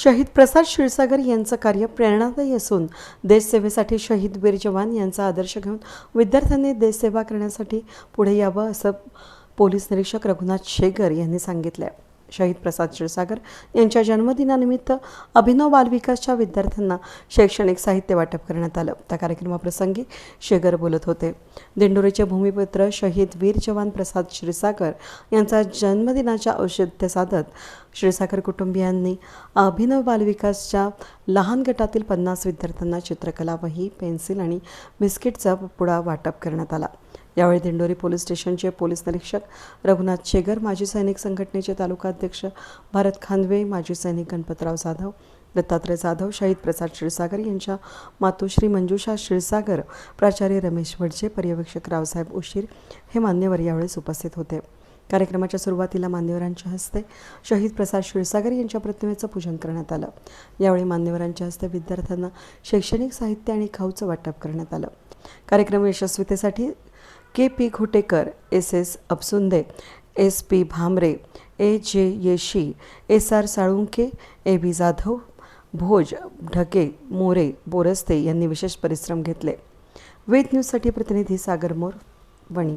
शहीद प्रसाद क्षीरसागर यांचं कार्य प्रेरणादायी असून देशसेवेसाठी शहीद वीर जवान यांचा आदर्श घेऊन विद्यार्थ्यांनी देशसेवा करण्यासाठी पुढे यावं असं पोलीस निरीक्षक रघुनाथ शेगर यांनी सांगितलं शहीद प्रसाद क्षीरसागर यांच्या जन्मदिनानिमित्त अभिनव बालविकासच्या विद्यार्थ्यांना शैक्षणिक साहित्य वाटप करण्यात आलं. त्या कार्यक्रमाप्रसंगी शेगर बोलत होते. दिंडोरीचे भूमिपुत्र शहीद वीर जवान प्रसाद क्षीरसागर यांचा जन्मदिनाच्या औषध्य साधत क्षीरसागर कुटुंबियांनी अभिनव बालविकासच्या लहान गटातील पन्नास विद्यार्थ्यांना चित्रकला वही पेन्सिल आणि बिस्किटचा पुडा वाटप करण्यात आला. यावेळी दिंडोरी पोलीस स्टेशनचे पोलीस निरीक्षक रघुनाथ शेगर माजी सैनिक संघटनेचे तालुकाध्यक्ष भारत खानवे माजी सैनिक गणपतराव जाधव दत्तात्रय जाधव शहीद प्रसाद क्षीरसागर यांच्या मातोश्री मंजुषा क्षीरसागर प्राचार्य रमेश वडजे पर्यवेक्षक रावसाहेब उशीर हे मान्यवर यावेळेस उपस्थित होते. कार्यक्रमाच्या सुरुवातीला मान्यवरांच्या हस्ते शहीद प्रसाद क्षीरसागर यांच्या प्रतिमेचं पूजन करण्यात आलं. यावेळी मान्यवरांच्या हस्ते विद्यार्थ्यांना शैक्षणिक साहित्य आणि खाऊचं वाटप करण्यात आलं. कार्यक्रम यशस्वीतेसाठी K P Ghutekar S S Absunde S P Bhamre A J Yeshi S R Salunke A B Jadhav Bhoj Dhake More Boraste यांनी विशेष परिश्रम घेतले. वेद न्यूजसाठी प्रतिनिधी सागर मोर वणी.